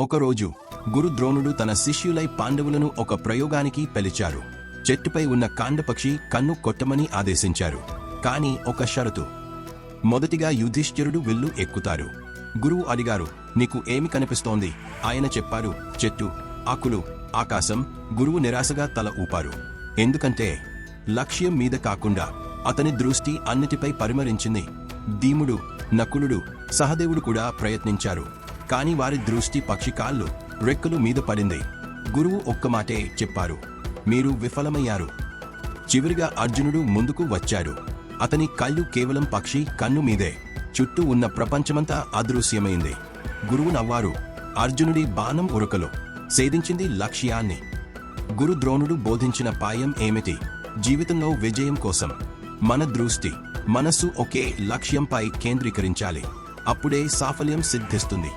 ఒకరోజు గురు ద్రోణుడు తన శిష్యులై పాండవులను ఒక ప్రయోగానికి పిలిచారు. చెట్టుపై ఉన్న కాండపక్షి కన్ను కొట్టమని ఆదేశించారు. కాని ఒక షరతు. మొదటిగా యుధిష్ఠిరుడు విల్లు ఎక్కుతారు. గురువు అడిగారు నీకు ఏమి కనిపిస్తోంది? ఆయన చెప్పారు చెట్టు ఆకులు ఆకాశం. గురువు నిరాశగా తల ఊపారు. ఎందుకంటే లక్ష్యం మీద కాకుండా అతని దృష్టి అన్నిటిపై పరిమరించింది. భీముడు నకులుడు సహదేవుడు కూడా ప్రయత్నించారు. కాని వారి దృష్టి పక్షి కాళ్ళు రెక్కలు మీద పడింది. గురువు ఒక్క మాటే చెప్పారు. మీరు విఫలమయ్యారు. చివరిగా అర్జునుడు ముందుకు వచ్చాడు. అతని కళ్ళు కేవలం పక్షి కన్ను మీదే. చుట్టూ ఉన్న ప్రపంచమంతా అదృశ్యమైంది. గురువు నవ్వారు. అర్జునుడి బాణం ఉరకలు. సేధించింది లక్ష్యాన్ని. గురు ద్రోణుడు బోధించిన పాయం ఏమిటి? జీవితంలో విజయం కోసం. మన దృష్టి మనస్సు ఒకే లక్ష్యంపై కేంద్రీకరించాలి. అప్పుడే సాఫల్యం సిద్ధిస్తుంది.